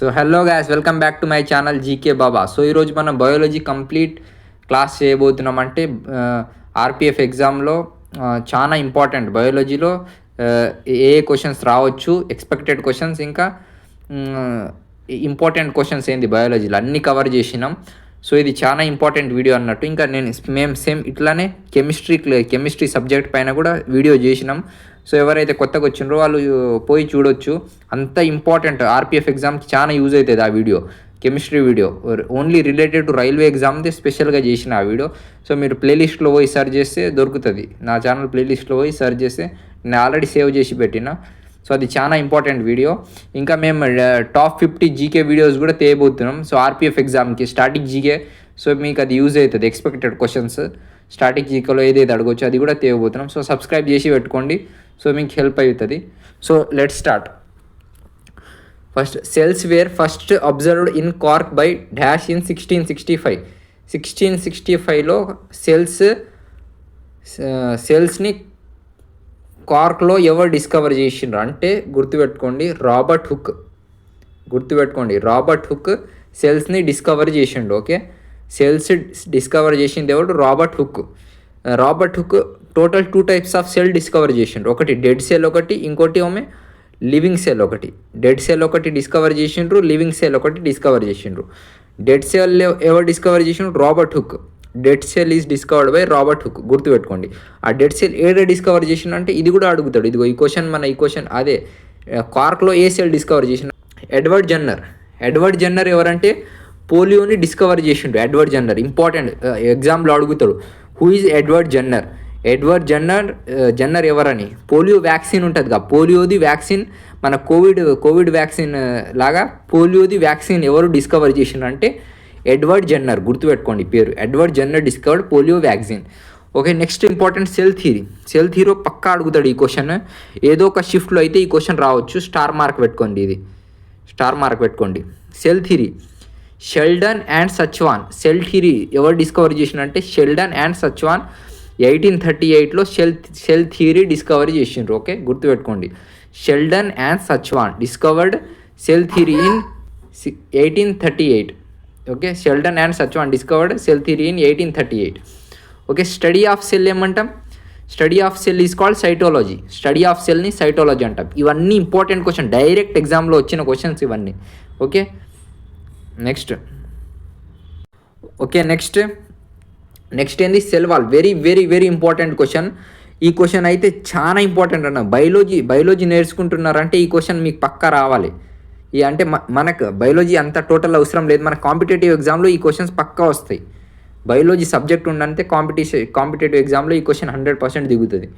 So hello guys welcome back to my channel GK Baba. So ఈరోజు మనం biology complete class చేయబోతున్నాం. అంటే RPF ఎగ్జామ్లో చాలా ఇంపార్టెంట్ బయాలజీలో ఏ క్వశ్చన్స్ రావచ్చు ఎక్స్పెక్టెడ్ క్వశ్చన్స్ ఇంకా ఇంపార్టెంట్ క్వశ్చన్స్ ఏంది బయాలజీలో అన్నీ కవర్ చేసినాం. సో ఇది చాలా ఇంపార్టెంట్ వీడియో అన్నట్టు. ఇంకా నేను మేము సేమ్ ఇట్లానే కెమిస్ట్రీ కెమిస్ట్రీ సబ్జెక్ట్ పైన కూడా వీడియో చేసినాం. సో ఎవరైతే కొత్తగా వచ్చిండ్రో వాళ్ళు పోయి చూడొచ్చు. అంత ఇంపార్టెంట్ ఆర్పిఎఫ్ ఎగ్జామ్కి చాలా యూజ్ అవుతుంది ఆ video chemistry video only related to railway ఎగ్జామ్ది స్పెషల్గా చేసిన ఆ వీడియో సో మీరు ప్లేలిస్ట్లో పోయి సెర్చ్ చేస్తే దొరుకుతుంది. నా ఛానల్ ప్లేలిస్ట్లో పోయి సెర్చ్ చేస్తే నేను ఆల్రెడీ సేవ్ చేసి పెట్టిన. సో అది చాలా ఇంపార్టెంట్ వీడియో ఇంకా మేము టాప్ ఫిఫ్టీ జీకే వీడియోస్ కూడా తేయబోతున్నాం. సో ఆర్పిఎఫ్ ఎగ్జామ్కి స్టార్టింగ్ జీకే సో మీకు అది యూజ్ అవుతుంది ఎక్స్పెక్టెడ్ క్వశ్చన్స్ స్టార్టింగ్ జీకేలో ఏదైతే అడగవచ్చు అది కూడా తేయబోతున్నాం. సో సబ్స్క్రైబ్ చేసి పెట్టుకోండి. సో మీకు హెల్ప్ అవుతుంది so let start first cells where first observed in cork by dash in sixteen sixty five sixteen sixty ఫైవ్లో సెల్స్ సెల్స్ని కార్క్లో ఎవరు డిస్కవర్ చేసిండ్రు? అంటే గుర్తుపెట్టుకోండి రాబర్ట్ హుక్ గుర్తుపెట్టుకోండి రాబర్ట్ హుక్ సెల్స్ని డిస్కవర్ చేసిండు ఓకే సెల్స్ డిస్కవర్ చేసింది ఎవడు Robert Hooke Robert Hooke total two types of cell discover చేసిండ్రు ఒకటి డెడ్ సెల్ ఒకటి ఇంకోటి ఆమె లివింగ్ సెల్ ఒకటి. డెడ్ సెల్ ఒకటి డిస్కవర్ చేసిండ్రు లివింగ్ సెల్ ఒకటి డిస్కవర్ చేసిండ్రు డెడ్ సెల్ ఎవరు డిస్కవర్ చేసిండ్రు Robert Hooke dead cell is discovered by Robert Hooke గుర్తుపెట్టుకోండి. ఆ డెడ్ సెల్ ఏడ డిస్కవర్ చేసిన అంటే ఇది కూడా అడుగుతాడు. ఇదిగో ఈ క్వశ్చన్ మన ఈ క్వశ్చన్ అదే. కార్క్లో ఏ సెల్ డిస్కవర్ చేసిన ఎడ్వర్డ్ జన్నర్ ఎడ్వర్డ్ జన్నర్ ఎవరంటే? పోలియోని డిస్కవర్ చేసిండు ఎడ్వర్డ్ జన్నర్ ఇంపార్టెంట్ ఎగ్జామ్లో అడుగుతాడు. Who is Edward Jenner Edward Jenner Jenner ఎవరని? పోలియో వ్యాక్సిన్ ఉంటుంది కదా పోలియోది వ్యాక్సిన్ మన కోవిడ్ కోవిడ్ వ్యాక్సిన్ లాగా పోలియోది వ్యాక్సిన్ ఎవరు డిస్కవర్ చేసినారంటే ఎడ్వర్డ్ జన్నర్ గుర్తుపెట్టుకోండి పేరు. Edward Jenner discovered polio vaccine. Okay next important cell theory. Cell theory పక్కా అడుగుతాడు ఈ క్వశ్చన్. ఏదో ఒక షిఫ్ట్లో అయితే ఈ క్వశ్చన్ రావచ్చు. స్టార్ మార్క్ పెట్టుకోండి ఇది. స్టార్ మార్క్ పెట్టుకోండి. Cell theory. Schleiden and Schwann. Cell theory ఎవరు discover చేసినంటే Schleiden and Schwann eighteen thirty ఎయిట్లో షెల్ సెల్ థియరీ డిస్కవరీ చేసిండ్రు ఓకే? గుర్తుపెట్టుకోండి. Schleiden and Schwann discovered cell theory in eighteen thirty eight. Okay? Schleiden and Schwann discovered cell theory in eighteen thirty eight. Okay? Study of cell ఏమంటాం? Study of cell is called cytology. Study of సెల్ని cytology అంటాం. ఇవన్నీ important question. Direct ఎగ్జామ్లో వచ్చిన questions ఇవన్నీ. Okay? Next. Okay? Next. Next ఏంది? Cell wall very very very important question ఈ question అయితే చాలా ఇంపార్టెంట్ అన్న. బయాలజీ బయాలజీ నేర్చుకుంటున్నారంటే ఈ క్వశ్చన్ మీకు పక్కా రావాలి. ఈ అంటే మనకు బయాలజీ అంత టోటల్ అవసరం లేదు. మన కాంపిటేటివ్ ఎగ్జామ్లో ఈ క్వశ్చన్స్ పక్కా వస్తాయి. బయాలజీ సబ్జెక్ట్ ఉండంటే కాంపిటీషన్ కాంపిటేటివ్ ఎగ్జామ్లో ఈ క్వశ్చన్ హండ్రెడ్ పర్సెంట్ దిగుతుంది.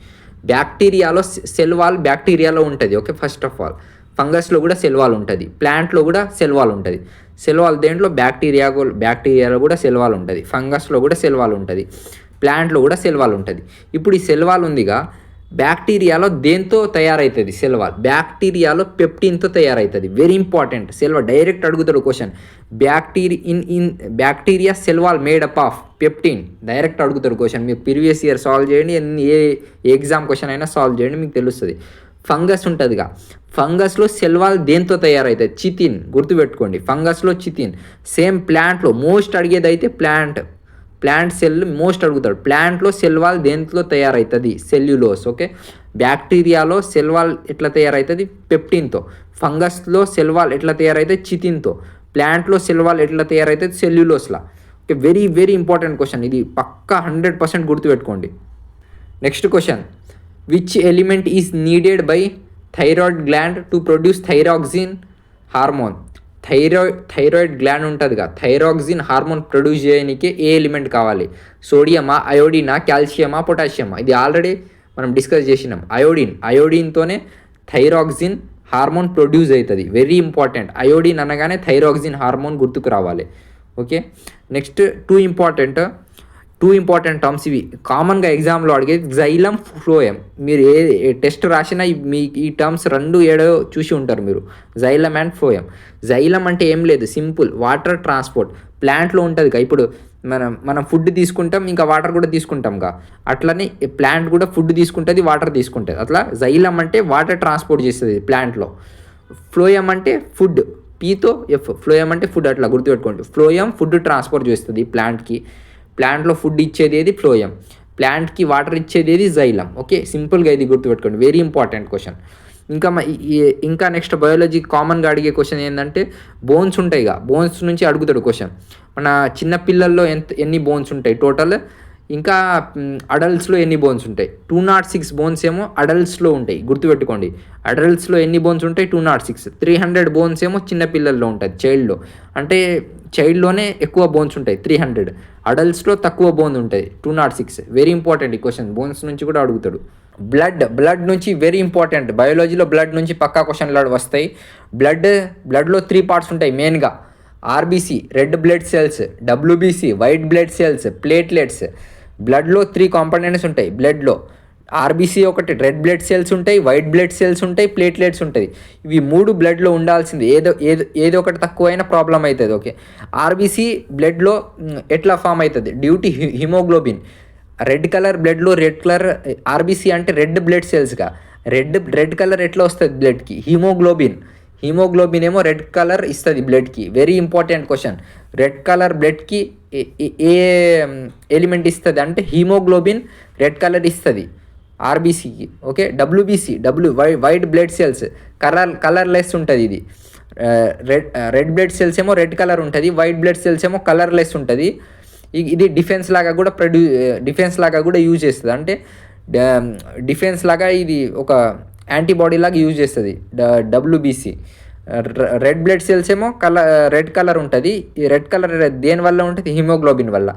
బ్యాక్టీరియాలో సెల్ వాల్ బ్యాక్టీరియాలో ఉంటుంది. ఓకే ఫస్ట్ ఆఫ్ ఆల్ ఫంగస్లో కూడా సెల్వాల్ ఉంటుంది. ప్లాంట్లో కూడా సెల్వాల్ ఉంటుంది. సెల్వాల్ దేంట్లో? బ్యాక్టీరియా బ్యాక్టీరియాలో కూడా సెల్వాల్ ఉంటుంది. ఫంగస్లో కూడా సెల్వాల్ ఉంటుంది. ప్లాంట్లో కూడా సెల్వాల్ ఉంటుంది. ఇప్పుడు ఈ సెల్వాల్ ఉందిగా బ్యాక్టీరియాలో దేంతో తయారవుతుంది సెల్వాల్? బ్యాక్టీరియాలో పెప్టిన్తో తయారవుతుంది వెరీ ఇంపార్టెంట్. సెల్వ డైరెక్ట్ అడుగుతాడు question. Bacteria in in bacteria cell wall made made up of pectin. Direct అడుగుతాడు క్వశ్చన్. మీరు ప్రీవియస్ ఇయర్ సాల్వ్ చేయండి. ఏ ఎగ్జామ్ క్వశ్చన్ అయినా సాల్వ్ చేయండి మీకు తెలుస్తుంది. ఫంగస్ ఉంటుందిగా. ఫంగస్లో సెల్వాల్ దేంతో తయారవుతుంది చితిన్. గుర్తుపెట్టుకోండి ఫంగస్లో చితిన్. సేమ్ ప్లాంట్లో మోస్ట్ అడిగేది అయితే ప్లాంట్ ప్లాంట్ సెల్ మోస్ట్ అడుగుతాడు. ప్లాంట్లో సెల్వాల్ దేంట్లో తయారవుతుంది సెల్యులోస్ ఓకే? బ్యాక్టీరియాలో సెల్వాల్ ఎట్లా తయారవుతుంది పెప్టిన్తో. ఫంగస్లో సెల్వాల్ ఎట్లా తయారవుతుంది చితిన్తో. ప్లాంట్లో సెల్వాల్ ఎట్లా తయారవుతుంది సెల్యులోస్లా. Okay very very important question. ఇది పక్కా హండ్రెడ్ పర్సెంట్ గుర్తుపెట్టుకోండి. Next question. Which element is needed by thyroid gland to produce thyroxine hormone thyroid thyroid gland ఉంటుందిగా. థైరాక్సిన్ హార్మోన్ ప్రొడ్యూస్ చేయడానికి ఏ ఎలిమెంట్ కావాలి? సోడియమా అయోడినా కాల్షియమా పొటాషియమా ఇది ఆల్రెడీ మనం డిస్కస్ చేసినాం. అయోడిన్ అయోడిన్తోనే థైరాక్సిన్ హార్మోన్ ప్రొడ్యూస్ అవుతుంది వెరీ ఇంపార్టెంట్ అయోడిన్ అనగానే థైరాక్సిన్ హార్మోన్ గుర్తుకు రావాలి. Okay next two important two important terms ఇవి. కామన్గా ఎగ్జామ్లో అడిగేది జైలం ఫ్లోయం మీరు ఏ టెస్ట్ రాసినా మీ ఈ టర్మ్స్ రెండు ఏడో చూసి ఉంటారు మీరు. జైలం అండ్ ఫ్లోయం జైలం అంటే ఏం లేదు సింపుల్. Water transport. ప్లాంట్లో ఉంటుంది ఇప్పుడు మనం మనం ఫుడ్ తీసుకుంటాం ఇంకా వాటర్ కూడా తీసుకుంటాంగా అట్లనే ప్లాంట్ కూడా ఫుడ్ తీసుకుంటుంది వాటర్ తీసుకుంటుంది. అట్లా జైలం అంటే వాటర్ ట్రాన్స్పోర్ట్ చేస్తుంది ప్లాంట్లో. ఫ్లోయం అంటే ఫుడ్. పీతో ఎఫ్ ఫ్లోయం అంటే ఫుడ్ అట్లా గుర్తుపెట్టుకోండి. ఫ్లోయం ఫుడ్ ట్రాన్స్పోర్ట్ చేస్తుంది ప్లాంట్కి. ప్లాంట్లో ఫుడ్ ఇచ్చేది ఏది? ఫ్లోయం. ప్లాంట్కి వాటర్ ఇచ్చేది ఏది? జైలం. ఓకే సింపుల్గా ఇది గుర్తుపెట్టుకోండి. వెరీ ఇంపార్టెంట్ క్వశ్చన్ ఇంకా ఇంకా నెక్స్ట్ బయాలజీ కామన్గా అడిగే క్వశ్చన్ ఏంటంటే బోన్స్ ఉంటాయి ఇక బోన్స్ నుంచి అడుగుతాడు క్వశ్చన్ మన చిన్న పిల్లల్లో ఎంత ఎన్ని బోన్స్ ఉంటాయి? టోటల్ ఇంకా అడల్ట్స్లో ఎన్ని బోన్స్ ఉంటాయి? టూ నాట్ సిక్స్ బోన్స్ ఏమో అడల్ట్స్లో ఉంటాయి. గుర్తుపెట్టుకోండి. అడల్ట్స్లో ఎన్ని బోన్స్ ఉంటాయి? Two nought six three hundred bones ఏమో చిన్నపిల్లల్లో ఉంటుంది చైల్డ్లో అంటే చైల్డ్లోనే ఎక్కువ బోన్స్ ఉంటాయి త్రీ హండ్రెడ్ అడల్ట్స్లో తక్కువ బోన్స్ ఉంటాయి two nought six very important ఈ క్వశ్చన్ బోన్స్ నుంచి కూడా అడుగుతాడు. బ్లడ్ బ్లడ్ నుంచి వెరీ ఇంపార్టెంట్ బయాలజీలో బ్లడ్ నుంచి పక్కా క్వశ్చన్లు వస్తాయి. బ్లడ్ బ్లడ్లో త్రీ పార్ట్స్ ఉంటాయి మెయిన్గా RBC red blood cells WBC white blood cells platelets బ్లడ్లో త్రీ కాంపోనెంట్స్ ఉంటాయి. బ్లడ్లో ఆర్బీసీ ఒకటి రెడ్ బ్లడ్ సెల్స్ ఉంటాయి వైట్ బ్లడ్ సెల్స్ ఉంటాయి ప్లేట్లెట్స్ ఉంటాయి. ఇవి మూడు బ్లడ్లో ఉండాల్సింది. ఏదో ఏదో ఏదో ఒకటి తక్కువైనా ప్రాబ్లం అవుతుంది ఓకే. ఆర్బీసీ బ్లడ్లో ఎట్లా ఫామ్ అవుతుంది? Due to haemoglobin. Red colour బ్లడ్లో రెడ్ కలర్ ఆర్బీసీ అంటే రెడ్ బ్లడ్ సెల్స్గా. రెడ్ రెడ్ కలర్ ఎట్లా వస్తుంది బ్లడ్కి? హిమోగ్లోబిన్. హిమోగ్లోబిన్ ఏమో రెడ్ కలర్ ఇస్తుంది బ్లడ్కి. Very important question red colour బ్లడ్కి ఏ ఎలిమెంట్ ఇస్తుంది? అంటే హీమోగ్లోబిన్ రెడ్ కలర్ ఇస్తుంది. ఆర్బీసీకి okay WBC W why white blood cells colour colourless ఉంటుంది ఇది. రెడ్ రెడ్ బ్లడ్ సెల్స్ ఏమో రెడ్ కలర్ ఉంటుంది వైట్ బ్లడ్ సెల్స్ ఏమో కలర్లెస్ ఉంటుంది. ఇది డిఫెన్స్ లాగా కూడా ప్రొడ్యూ డిఫెన్స్ లాగా కూడా యూజ్ చేస్తుంది. అంటే డిఫెన్స్ లాగా ఇది ఒక యాంటీబాడీ లాగా యూజ్ చేస్తుంది. డబ్ల్యూబీసీ రెడ్ బ్లడ్ సెల్స్ ఏమో కలర్ రెడ్ కలర్ ఉంటుంది. ఈ రెడ్ కలర్ దేని వల్ల ఉంటుంది? హిమోగ్లోబిన్ వల్ల.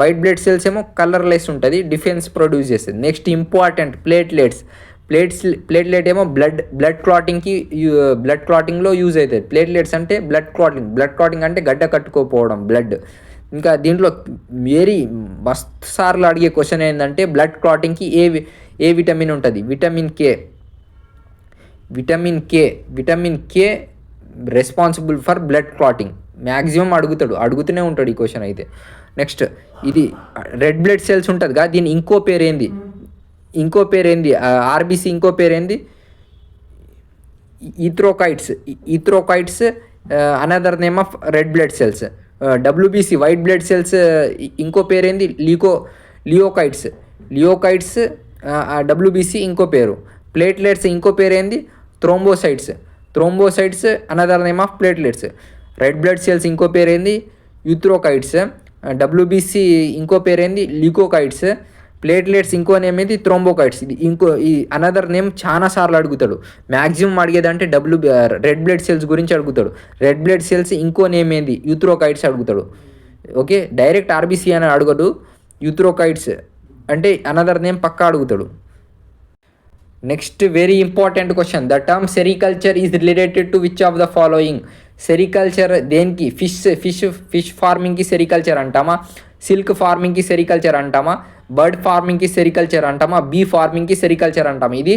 వైట్ బ్లడ్ సెల్స్ ఏమో కలర్లెస్ ఉంటుంది డిఫెన్స్ ప్రొడ్యూస్ చేస్తుంది. Next important platelets plates platelet ఏమో బ్లడ్ బ్లడ్ క్లాటింగ్కి బ్లడ్ క్లాటింగ్లో యూజ్ అవుతుంది ప్లేట్లెట్స్ అంటే బ్లడ్ క్లాటింగ్ బ్లడ్ క్లాటింగ్ అంటే గడ్డ కట్టుకోపోవడం బ్లడ్ ఇంకా దీంట్లో వెరీ మస్తు సార్లు అడిగే క్వశ్చన్ ఏంటంటే బ్లడ్ క్లాటింగ్కి ఏ ఏ విటమిన్ ఉంటుంది? Vitamin K vitamin K vitamin K responsible for blood clotting maximum అడుగుతాడు. అడుగుతూనే ఉంటాడు ఈ క్వశ్చన్ అయితే. నెక్స్ట్ ఇది రెడ్ బ్లడ్ సెల్స్ ఉంటుంది కదా దీని ఇంకో పేరు ఏంది ఇంకో పేరు ఏంది ఆర్బీసీ ఇంకో పేరు ఏంది erythrocytes erythrocytes another name of red blood cells WBC white blood cells ఇంకో పేరేంది? లీకో లియోకైట్స్ లియోకైట్స్ డబ్ల్యూబీసీ ఇంకో పేరు. ప్లేట్లెట్స్ ఇంకో పేరేంది? Thrombocytes. Thrombocytes another name of platelets red blood cells ఇంకో పేరేంది? యూత్రోకైట్స్. డబ్ల్యూబీసీ ఇంకో పేరేంది? లికోకైట్స్ ప్లేట్లెట్స్ ఇంకో నేమ్ ఏంది? థ్రోంబోకైట్స్. ఇది ఇంకో ఈ అనదర్ నేమ్ చాలా సార్లు అడుగుతాడు. మ్యాక్సిమం అడిగేదంటే డబ్ల్యూ రెడ్ బ్లడ్ సెల్స్ గురించి అడుగుతాడు. రెడ్ బ్లడ్ సెల్స్ ఇంకో నేమ్ ఏంది? యూత్రోకైట్స్ అడుగుతాడు. ఓకే డైరెక్ట్ ఆర్బీసీ అని అడగడు. యూత్రోకైట్స్. అంటే అనదర్ నేమ్ పక్కా అడుగుతాడు. Next very important question the term sericulture is related to which of the following sericulture దేనికి? ఫిష్ ఫిష్ ఫిష్ ఫార్మింగ్కి సెరికల్చర్ అంటామా? సిల్క్ ఫార్మింగ్కి సెరికల్చర్ అంటామా? బర్డ్ ఫార్మింగ్కి సెరికల్చర్ అంటామా? బీ ఫార్మింగ్కి సెరికల్చర్ అంటామా? ఇది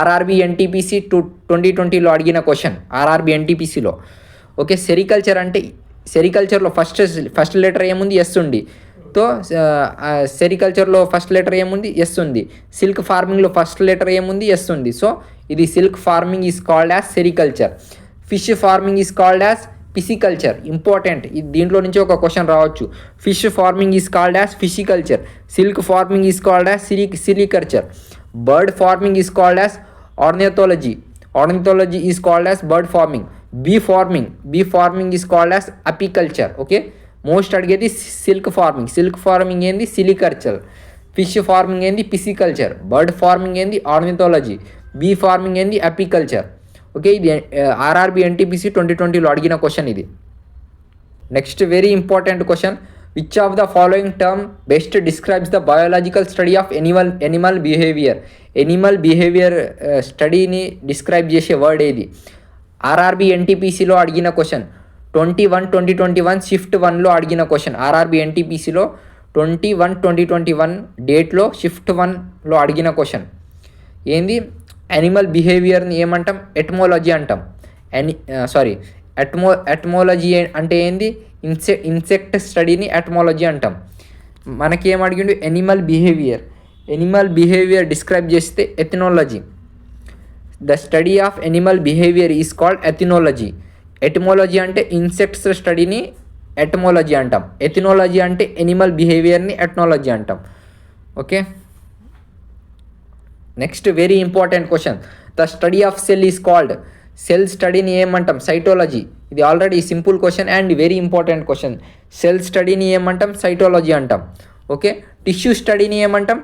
ఆర్ఆర్బి ఎన్టీపీసీ టూ ట్వంటీ ట్వంటీలో అడిగిన క్వశ్చన్ ఆర్ఆర్బి ఎన్టీపీసీలో ఓకే సెరికల్చర్ అంటే సెరికల్చర్లో ఫస్ట్ ఫస్ట్ లెటర్ ఏముంది? ఎస్ ఉంది. తో సెరికల్చర్లో ఫస్ట్ లెటర్ ఏముంది? ఎస్ ఉంది. సిల్క్ ఫార్మింగ్లో ఫస్ట్ లెటర్ ఏముంది? ఎస్ ఉంది. సో ఇది silk farming is called as sericulture fish farming is called as pisciculture important దీంట్లో నుంచి ఒక క్వశ్చన్ రావచ్చు. Fish farming is called as pisciculture silk farming is called as seri sericulture bird farming is called as ornithology ornithology is called as bird farming bee farming bee farming is called as apiculture okay most అడిగేది silk farming. Silk farming ఏంది? Sericulture fish farming ఏంది? Pisciculture. Bird farming ఏంది? Ornithology. Bee farming ఏంది? Apiculture. Okay ఇది RRB NTPC twenty ట్వంటీలో అడిగిన question ఇది. Next very important question. Which of the following term best describes the biological study of animal animal behaviour? Animal behaviour స్టడీని describe చేసే word ఏది? RRB ఎన్టీపీసీలో అడిగిన question. Twenty one twenty twenty one shift వన్లో అడిగిన question RRB ఎన్టీపీసీలో twenty one twenty twenty one డేట్లో shift వన్లో అడిగిన question ఏంది? యానిమల్ బిహేవియర్ని ఏమంటాం? ఎట్మోలజీ అంటాం. ఎని సారీ ఎట్మో అట్మోలజీ అంటే ఏంది? ఇన్సె ఇన్సెక్ట్ స్టడీని అట్మోలజీ అంటాం. మనకి ఏం అడిగిండు? Animal behaviour animal behaviour describe చేస్తే ethology the study of animal behaviour is called ethology etymology అంటే ఇన్సెక్ట్స్ స్టడీని ఎటమోలజీ అంటాం. ఎథినాలజీ అంటే ఎనిమల్ బిహేవియర్ని ఎట్నాలజీ అంటాం. Okay next very important question the study of cell is called cell స్టడీని ఏమంటాం? సైటాలజీ ఇది already simple question and very important question cell స్టడీని ఏమంటాం? Cytology అంటాం. Okay tissue స్టడీని ఏమంటాం?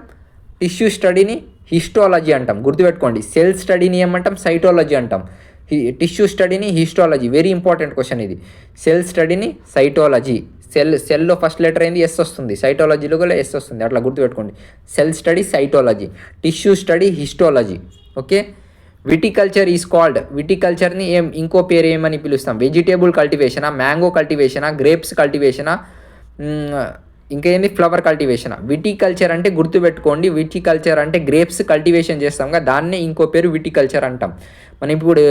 టిష్యూ స్టడీని హిస్టాలజీ అంటాం. గుర్తుపెట్టుకోండి. సెల్ స్టడీని ఏమంటాం? సైటాలజీ అంటాం. టిష్యూ స్టడీని హిస్టాలజీ వెరీ ఇంపార్టెంట్ క్వశ్చన్ ఇది. సెల్ స్టడీని సైటాలజీ సెల్ సెల్లో ఫస్ట్ లెటర్ అయింది ఎస్ వస్తుంది. సైటాలజీలో కూడా ఎస్ వస్తుంది. అట్లా గుర్తుపెట్టుకోండి. Cell study cytology tissue study histology okay viticulture is called విటికల్చర్ని ఏం ఇంకో పేరు ఏమని పిలుస్తాం? వెజిటేబుల్ కల్టివేషనా మ్యాంగో కల్టివేషనా గ్రేప్స్ కల్టివేషనా ఇంకేంది ఫ్లవర్ కల్టివేషన్ విటికల్చర్ అంటే గుర్తుపెట్టుకోండి. విటికల్చర్ అంటే గ్రేప్స్ కల్టివేషన్ చేస్తాం కదా దాన్నే ఇంకో పేరు విటికల్చర్ అంటాం. మనం ఇప్పుడు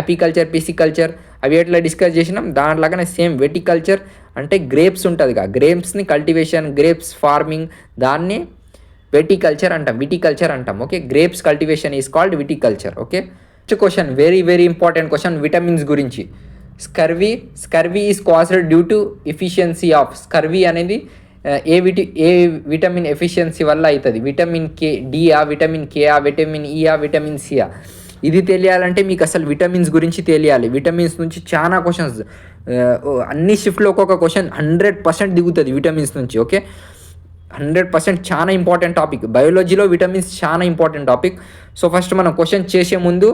అపికల్చర్ పిసికల్చర్ అవి ఎట్లా డిస్కస్ చేసినాం? దాంట్లాగానే సేమ్ వెటికల్చర్ అంటే గ్రేప్స్ ఉంటుంది కదా. గ్రేప్స్ని కల్టివేషన్ గ్రేప్స్ ఫార్మింగ్ దాన్ని వెటికల్చర్ అంటాం. విటికల్చర్ అంటాం. Okay grapes cultivation is called viticulture okay next question very very important question vitamins గురించి. Scurvy scurvy is caused due to deficiency of scurvy అనేది ఏ విటి ఏ విటమిన్ ఎఫిషియన్సీ వల్ల అవుతుంది విటమిన్ కే డియా విటమిన్ కేఆ విటమిన్ ఈయా విటమిన్ సియా ఇది తెలియాలంటే మీకు అసలు విటమిన్స్ గురించి తెలియాలి. విటమిన్స్ నుంచి చాలా క్వశ్చన్స్ అన్ని షిఫ్ట్లో ఒక్కొక్క క్వశ్చన్ హండ్రెడ్ పర్సెంట్ దిగుతుంది విటమిన్స్ నుంచి ఓకే? హండ్రెడ్ పర్సెంట్ చాలా ఇంపార్టెంట్ టాపిక్. బయాలజీలో విటమిన్స్ చాలా ఇంపార్టెంట్ టాపిక్. సో ఫస్ట్ మనం క్వశ్చన్ చేసే ముందు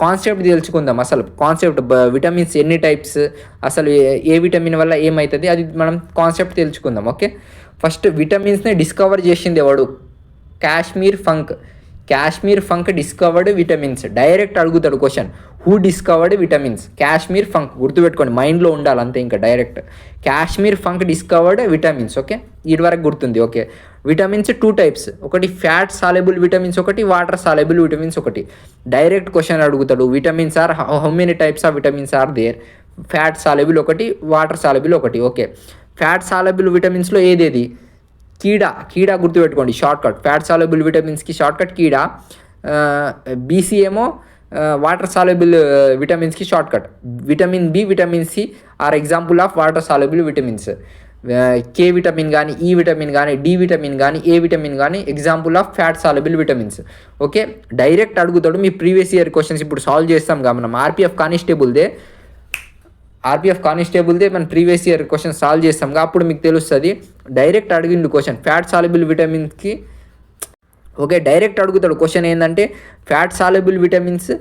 కాన్సెప్ట్ తెలుసుకుందాం అసలు. కాన్సెప్ట్ విటమిన్స్ ఎన్ని టైప్స్ అసలు ఏ- ఏ విటమిన్ వల్ల ఏమవుతుంది అది మనం కాన్సెప్ట్ తెలుసుకుందాం ఓకే ఫస్ట్ విటమిన్స్ని డిస్కవర్ చేసింది ఎవడు? Casimir Funk. Casimir Funk discovered vitamins direct అడుగుతాడు question who discovered vitamins Casimir Funk గుర్తుపెట్టుకోండి మైండ్లో ఉండాలి అంతే ఇంకా direct Casimir Funk discovered vitamins okay ఇటు వరకు గుర్తుంది ఓకే విటమిన్స్ టూ టైప్స్ ఒకటి ఫ్యాట్ సాలెబుల్ విటమిన్స్ ఒకటి వాటర్ సాలెబుల్ విటమిన్స్ ఒకటి. డైరెక్ట్ క్వశ్చన్ అడుగుతాడు vitamins are how many types of vitamins are there fat soluble ఒకటి వాటర్ సాలెబుల్ ఒకటి okay fat soluble విటమిన్స్లో ఏదేది? కీడా కీడా గుర్తుపెట్టుకోండి షార్ట్ కట్ ఫ్యాట్ సాలబుల్ విటమిన్స్కి షార్ట్ కట్ కీడా బీసీ ఏమో water soluble విటమిన్స్కి short cut vitamin B vitamin C are example of water soluble vitamins K vitamin కానీ ఈ విటమిన్ కానీ డి విటమిన్ కానీ ఏ విటమిన్ కానీ example of fat soluble vitamins okay direct అడుగుతాడు మీ previous year questions ఇప్పుడు solve చేస్తాం కదా మనం. ఆర్పిఎఫ్ కానిస్టేబుల్దే ఆర్పిఎఫ్ కానిస్టేబుల్దే మనం ప్రీవియస్ ఇయర్ క్వశ్చన్ సాల్వ్ చేస్తాం. అప్పుడు మీకు తెలుస్తుంది డైరెక్ట్ అడిగిండు క్వశ్చన్ ఫ్యాట్ సాల్యుబుల్ విటమిన్స్కి ఓకే డైరెక్ట్ అడుగుతాడు. క్వశ్చన్ ఏంటంటే ఫ్యాట్ సాల్యుబుల్ విటమిన్స్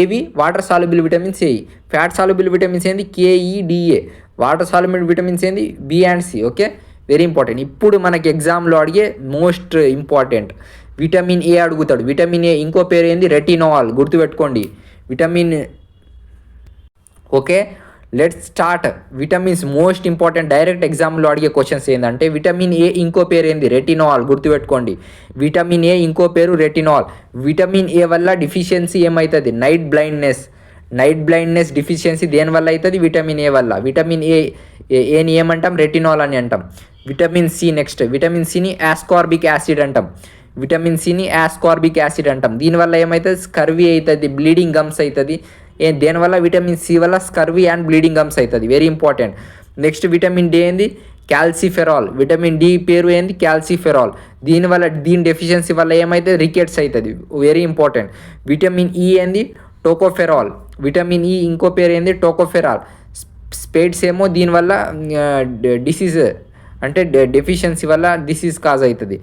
ఏవి? వాటర్ సాల్యుబుల్ విటమిన్స్ ఏవి ఫ్యాట్ సాల్యుబుల్ విటమిన్స్ ఏంది? K E D A water soluble vitamins ఏంది? B and C okay? Very important ఇప్పుడు మనకి ఎగ్జామ్లో అడిగే మోస్ట్ ఇంపార్టెంట్ విటమిన్ ఏ అడుగుతాడు. విటమిన్ ఏ ఇంకో పేరు ఏంది? రెటినాల్ గుర్తుపెట్టుకోండి. Vitamin okay? Let start vitamins most important direct ఎగ్జామ్లో అడిగే క్వశ్చన్స్ ఏంటంటే విటమిన్ ఏ ఇంకో పేరు ఏంది? రెటినాల్ గుర్తుపెట్టుకోండి. విటమిన్ ఏ ఇంకో పేరు రెటినాల్ విటమిన్ ఏ వల్ల డిఫిషియన్సీ ఏమవుతుంది night blindness night blindness deficiency దేనివల్ల అవుతుంది విటమిన్ ఏ వల్ల. విటమిన్ ఏ ఏ- ఏని ఏమంటాం? రెటినాల్ అని అంటాం. విటమిన్ సి నెక్స్ట్ విటమిన్ సిని యాస్కార్బిక్ యాసిడ్ అంటాం. విటమిన్ సిని యాస్కార్బిక్ యాసిడ్ అంటాం. దీనివల్ల ఏమవుతుంది స్కర్వీ అవుతుంది బ్లీడింగ్ గమ్స్ అవుతుంది దేనివల్ల విటమిన్ సి వల్ల స్కర్వీ అండ్ బ్లీడింగ్ గమ్స్ అవుతుంది very important next vitamin D ఏంది? క్యాల్సిఫెరాల్ విటమిన్ డి పేరు ఏంది? క్యాల్సిఫెరాల్ దీనివల్ల దీని డెఫిషియన్సీ వల్ల ఏమైతే రికెట్స్ అవుతుంది వెరీ ఇంపార్టెంట్ విటమిన్ ఈ ఏంది? టోకోఫెరాల్ విటమిన్ ఈ ఇంకో పేరు ఏంది? టోకోఫెరాల్ స్పేడ్స్ ఏమో దీనివల్ల డిసీజ్ అంటే డెఫిషియన్సీ వల్ల డిసీజ్ కాజ్ అవుతుంది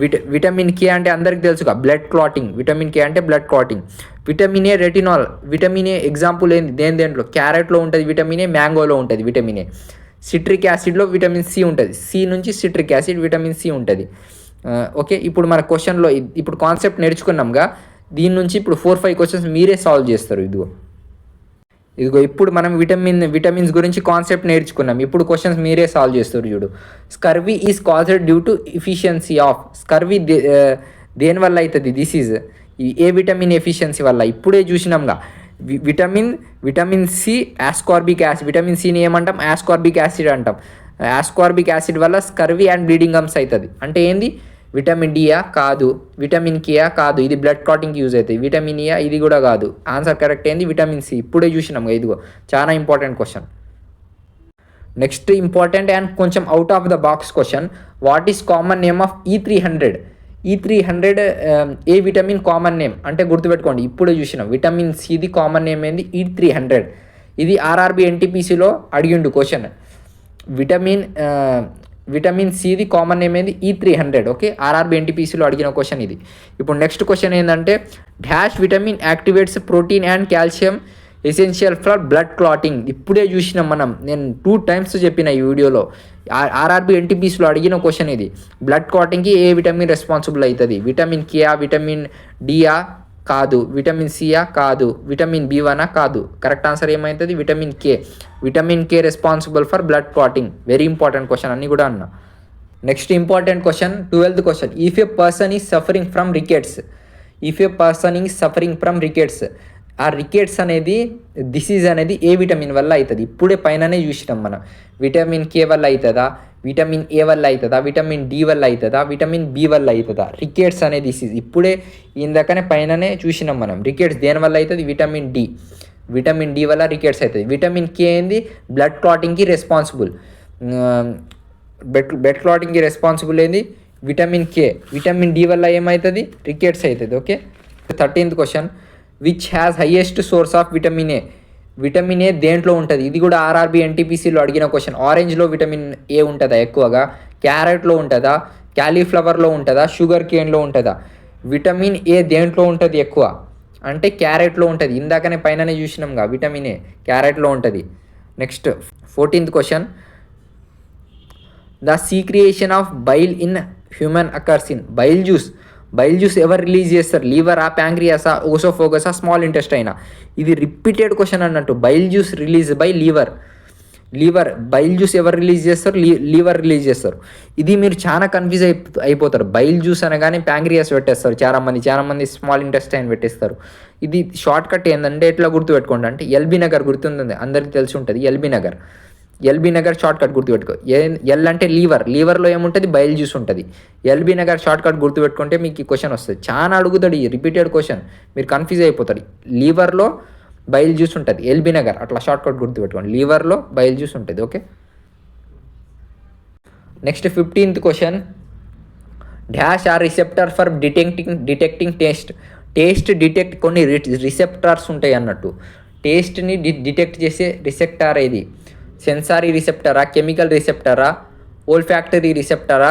విట విటమిన్ కే అంటే అందరికి తెలుసుగా. బ్లడ్ క్లాటింగ్ విటమిన్ కే అంటే blood clotting vitamin A retinol vitamin A example ఏంది? దేని దేంట్లో? క్యారెట్లో ఉంటుంది విటమిన్ ఏ మ్యాంగోలో ఉంటుంది విటమిన్ ఏ. సిట్రిక్ యాసిడ్లో విటమిన్ సి ఉంటుంది. సి నుంచి సిట్రిక్ యాసిడ్ విటమిన్ సి ఉంటుంది. ఓకే ఇప్పుడు మన క్వశ్చన్లో ఇప్పుడు కాన్సెప్ట్ నేర్చుకున్నాంగా. దీని నుంచి ఇప్పుడు ఫోర్ ఫైవ్ క్వశ్చన్స్ మీరే సాల్వ్ చేస్తారు. ఇదిగో. ఇదిగో ఇప్పుడు మనం విటమిన్ విటమిన్స్ గురించి కాన్సెప్ట్ నేర్చుకున్నాం. ఇప్పుడు క్వశ్చన్స్ మీరే సాల్వ్ చేస్తారు చూడు. Scurvy is caused due to deficiency of scurvy దేని వల్ల అవుతుంది డిసీజ్ ఏ విటమిన్ ఎఫిషియన్సీ వల్ల ఇప్పుడే చూసినాంగా. వి- vitamin vitamin C ascorbic acid. Vitamin సిని ఏమంటాం? యాస్కార్బిక్ యాసిడ్ అంటాం. యాస్కార్బిక్ యాసిడ్ వల్ల స్కర్వీ అండ్ బ్లీడింగ్ గమ్స్ అవుతుంది అంటే ఏంది? విటమిన్ డియా కాదు. విటమిన్ కియా కాదు. ఇది బ్లడ్ క్లాటింగ్కి యూజ్ అవుతుంది విటమిన్ ఇయా ఇది కూడా కాదు. ఆన్సర్ కరెక్ట్ ఏంది? Vitamin C. ఇప్పుడే చూసినాం ఇదిగో చాలా important question. Next important and కొంచెం out of the box question what is common name of E three hundred E three hundred A vitamin common name అంటే గుర్తుపెట్టుకోండి ఇప్పుడే చూసినాం. విటమిన్ సిది కామన్ నేమ్ ఏంది? ఈ త్రీ హండ్రెడ్ ఇది ఆర్ఆర్బి ఎన్టీపీసీలో అడిగిండు క్వశ్చన్ విటమిన్ విటమిన్ సిది కామన్ నేమ్ ఏంది? E three hundred okay RRB ఎన్టీపీసీలో అడిగిన క్వశ్చన్ ఇది. ఇప్పుడు నెక్స్ట్ క్వశ్చన్ ఏంటంటే dash vitamin activates protein and calcium essential for blood clotting ఇప్పుడే చూసినాం మనం. నేను టూ టైమ్స్ చెప్పిన ఈ వీడియోలో. ఆర్ఆర్బి ఎన్టీపీస్లో అడిగిన క్వశ్చన్ ఇది. బ్లడ్ క్లాటింగ్కి ఏ విటమిన్ రెస్పాన్సిబుల్ అవుతుంది విటమిన్ కేయా విటమిన్ డియా కాదు. విటమిన్ సియా కాదు. విటమిన్ బి వనా కాదు. కరెక్ట్ ఆన్సర్ ఏమవుతుంది vitamin K vitamin K responsible for blood clotting very important question అన్నీ కూడా అన్నా. Next important question twelfth question if a person is suffering from rickets if a person is suffering from rickets ఆ rickets అనేది disease అనేది ఏ vitamin వల్ల అవుతుంది ఇప్పుడే పైననే చూసినాం మనం. విటమిన్ కే వల్ల అవుతుందా విటమిన్ ఏ వల్ల అవుతుందా విటమిన్ డి వల్ల అవుతుందా విటమిన్ బి వల్ల అవుతుందా రికెట్స్ అనే డిసీజ్ ఇప్పుడే ఇందాకనే పైననే చూసినాం మనం. రికెట్స్ దేని వల్ల అవుతుంది విటమిన్ డి విటమిన్ డి వల్ల రికెట్స్ అవుతుంది విటమిన్ కే ఏంది? బ్లడ్ క్లాటింగ్కి రెస్పాన్సిబుల్ బెడ్ బెడ్ క్లాటింగ్కి రెస్పాన్సిబుల్ ఏంది? విటమిన్ కే విటమిన్ డి వల్ల ఏమవుతుంది రికెట్స్ అవుతుంది okay thirteenth question which has highest source of vitamin A vitamin A దేంట్లో ఉంటుంది? ఇది కూడా ఆర్ఆర్బి ఎన్టీపీసీలో అడిగిన క్వశ్చన్ ఆరెంజ్లో విటమిన్ ఏ ఉంటుందా ఎక్కువగా? క్యారెట్లో ఉంటుందా? క్యాలీఫ్లవర్లో ఉంటుందా? షుగర్ కేన్లో ఉంటుందా? విటమిన్ ఏ దేంట్లో ఉంటుంది ఎక్కువ? అంటే క్యారెట్లో ఉంటుంది. ఇందాకనే పైననే చూసినాంగా విటమిన్ ఏ క్యారెట్లో ఉంటుంది. Next fourteenth question the secretion of bile in human occurs in bile juice bile juice ఎవరు రిలీజ్ చేస్తారు? లీవరా ప్యాంక్రియాసా ఓసోఫోగసా స్మాల్ ఇంటెస్ట్ అయినా. ఇది రిపీటెడ్ క్వశ్చన్ అన్నట్టు. Bile juice release by liver. Liver bile juice ఎవరు రిలీజ్ చేస్తారు? లీ లీవర్ రిలీజ్ చేస్తారు. ఇది మీరు చాలా కన్ఫ్యూజ్ అయి అయిపోతారు. బైల్ జ్యూస్ అనగానే ప్యాంక్రియాస్ పెట్టేస్తారు. చాలామంది చాలామంది స్మాల్ ఇంటెస్టైన్ పెట్టేస్తారు. ఇది షార్ట్ కట్ ఏంటంటే ఎట్లా గుర్తుపెట్టుకోండి? అంటే ఎల్బీ నగర్ గుర్తుంది అందరికీ తెలిసి ఉంటుంది. LB Nagar. LB Nagar short cut గుర్తుపెట్టుకో ఎల్ అంటే లీవర్. లీవర్లో ఏముంటుంది? బయలు జ్యూస్ ఉంటుంది. ఎల్బీ నగర్ షార్ట్ కట్ గుర్తుపెట్టుకుంటే మీకు ఈ క్వశ్చన్ వస్తుంది. చాలా అడుగుతాడు ఈ రిపీటెడ్ క్వశ్చన్. మీరు కన్ఫ్యూజ్ అయిపోతారు. లీవర్లో బయలు జ్యూస్ ఉంటుంది. ఎల్బీ నగర్. అట్లా షార్ట్ కట్ గుర్తుపెట్టుకోండి. లీవర్లో బయలు జ్యూస్ ఉంటుంది. Okay? Next fifteenth question. Dash are receptor for detecting detecting taste. Taste detect కొన్ని రిసెప్టార్స్ ఉంటాయి అన్నట్టు. టేస్ట్ని డి డిటెక్ట్ చేసే రిసెప్టార్ ఏది? సెన్సారీ రిసెప్టరా కెమికల్ రిసెప్టరా ఓల్ఫ్యాక్టరీ రిసెప్టరా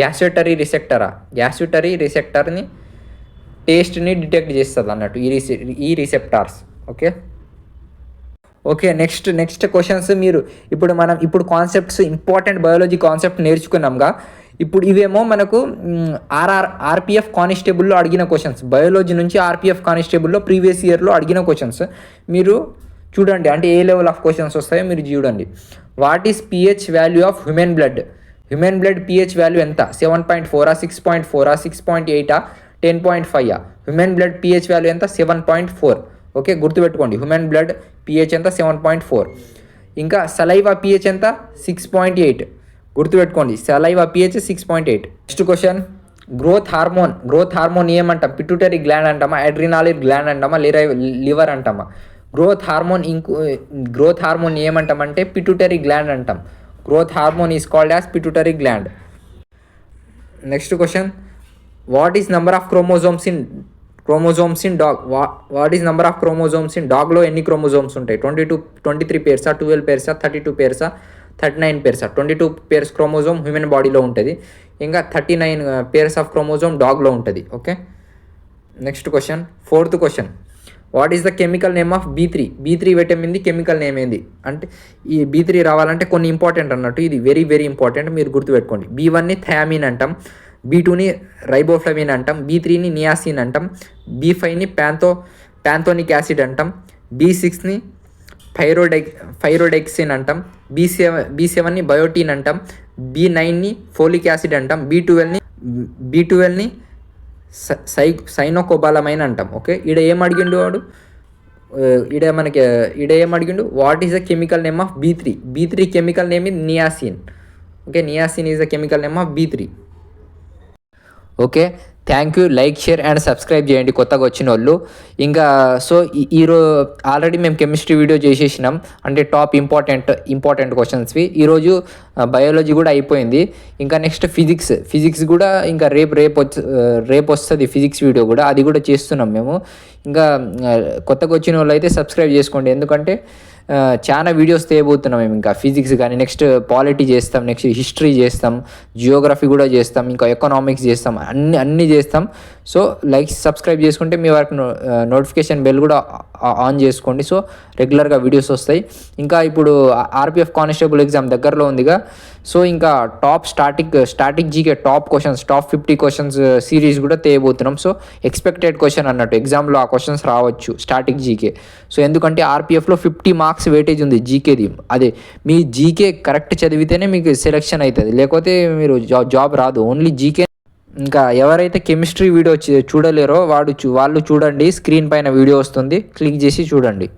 గ్యాస్యూటరీ రిసెప్టరా? గ్యాస్యూటరీ రిసెప్టర్ని టేస్ట్ని డిటెక్ట్ చేస్తుంది అన్నట్టు ఈ రిసె ఈ receptors. Okay? Okay next next questions మీరు ఇప్పుడు మనం ఇప్పుడు కాన్సెప్ట్స్ ఇంపార్టెంట్ బయాలజీ కాన్సెప్ట్ నేర్చుకున్నాంగా. ఇప్పుడు ఇవేమో మనకు ఆర్ఆర్ ఆర్పిఎఫ్ కానిస్టేబుల్లో అడిగిన క్వశ్చన్స్. బయాలజీ నుంచి ఆర్పిఎఫ్ కానిస్టేబుల్లో ప్రీవియస్ ఇయర్లో అడిగిన క్వశ్చన్స్. మీరు చూడండి అంటే ఏ లెవెల్ ఆఫ్ క్వశ్చన్స్ వస్తాయో మీరు చూడండి. What is pH value of human blood human blood pH value ఎంత? సెవెన్ పాయింట్ ఫోరా సిక్స్ పాయింట్ ఫోరా six point ఎయిటా ten point five human blood pH value ఎంత? సెవెన్ పాయింట్ ఫోర్ ఓకే గుర్తుపెట్టుకోండి. Human blood pH ఎంత? Seven point four ఇంకా saliva pH ఎంత? Six point eight గుర్తుపెట్టుకోండి saliva pH six point eight next question growth hormone growth hormone ఏమంటాం? Pituitary gland అంటామా? Adrenal gland అంటామా? లిరై లివర్ అంటామా? గ్రోత్ హార్మోన్ ఇంకో గ్రోత్ హార్మోన్ ఏమంటామంటే పిట్యూటరీ గ్లాండ్ అంటాం. Growth hormone is called as pituitary gland next question what is number of chromosomes in chromosomes in dog what is number of chromosomes in డాగ్లో ఎన్ని chromosomes ఉంటాయి? Twenty two twenty three పేర్సా twelve పేర్సా thirty two పేర్సా thirty nine పేర్సా twenty two pairs chromosome human బాడీలో ఉంటుంది. ఇంకా thirty nine pairs of chromosome డాగ్లో ఉంటుంది. Okay next question fourth question what is the chemical name of B three B three విటమిన్ది chemical name ఏంది? అంటే ఈ be three రావాలంటే కొన్ని important అన్నట్టు ఇది వెరీ వెరీ ఇంపార్టెంట్ మీరు గుర్తుపెట్టుకోండి. బీ వన్ని థయామిన్ అంటాం బీ టూని రైబోఫ్లవిన్ అంటాం బీ త్రీని నియాసిన్ అంటాం బీ ఫైవ్ని ప్యాంతో ప్యాంథోనిక్ యాసిడ్ అంటాం బీ సిక్స్ని ఫైరోడెక్ ఫైరోడెక్సిన్ అంటాం బీ సెవెన్ బీ సెవెన్ని బయోటీన్ అంటాం బీ నైన్ని ఫోలిక్ యాసిడ్ అంటాం బీ ట్వెల్వ్ని బీ ట్వెల్వ్ని సై సైనోకోబాలమైన అంటాం ఓకే? ఈడ ఏం అడిగిండు వాడు? ఈడ మనకి ఈడ ఏం అడిగిండు? What is the chemical name of B three B three chemical name is niacin okay? Niacin is the chemical name of B three okay? Thank you like share and subscribe చేయండి కొత్తగా వచ్చిన వాళ్ళు ఇంకా సో ఈ- already మేము chemistry video చేసేసినాం. అంటే top important important క్వశ్చన్స్వి ఈరోజు biology కూడా అయిపోయింది. ఇంకా నెక్స్ట్ ఫిజిక్స్ ఫిజిక్స్ కూడా ఇంకా రేపు రేపు వచ్చి రేపు వస్తుంది ఫిజిక్స్ వీడియో కూడా. అది కూడా చేస్తున్నాం మేము. ఇంకా కొత్తగా వచ్చిన వాళ్ళు అయితే సబ్స్క్రైబ్ చేసుకోండి. ఎందుకంటే చాలా వీడియోస్ తేయబోతున్నాం మేము ఇంకా. ఫిజిక్స్ కానీ నెక్స్ట్ పాలిటీ చేస్తాం నెక్స్ట్ హిస్టరీ చేస్తాం జియోగ్రఫీ కూడా చేస్తాం ఇంకా ఎకనామిక్స్ చేస్తాం అన్ని అన్నీ చేస్తాం. సో లైక్ సబ్స్క్రైబ్ చేసుకుంటే మీ వరకు నోటిఫికేషన్ బెల్ కూడా ఆన్ చేసుకోండి. సో రెగ్యులర్గా వీడియోస్ వస్తాయి. ఇంకా ఇప్పుడు ఆర్పిఎఫ్ కానిస్టేబుల్ ఎగ్జామ్ దగ్గరలో ఉందిగా సో ఇంకా top static static GK top questions top fifty questions series కూడా తేయబోతున్నాం. సో ఎక్స్పెక్టెడ్ క్వశ్చన్ అన్నట్టు ఎగ్జామ్లో ఆ క్వశ్చన్స్ రావచ్చు స్టాటిక్ జీకే సో ఎందుకంటే ఆర్పిఎఫ్లో ఫిఫ్టీ మార్క్స్ వెయిటేజ్ ఉంది జీకేది అదే మీ జీకే కరెక్ట్ చదివితేనే మీకు సెలెక్షన్ అవుతుంది లేకపోతే మీరు జాబ్ జాబ్ రాదు. ఓన్లీ జీకే ఇంకా ఎవరైతే కెమిస్ట్రీ వీడియో చూడలేరో వాడు చూ- వాళ్ళు చూడండి స్క్రీన్ పైన వీడియో వస్తుంది. క్లిక్ చేసి చూడండి.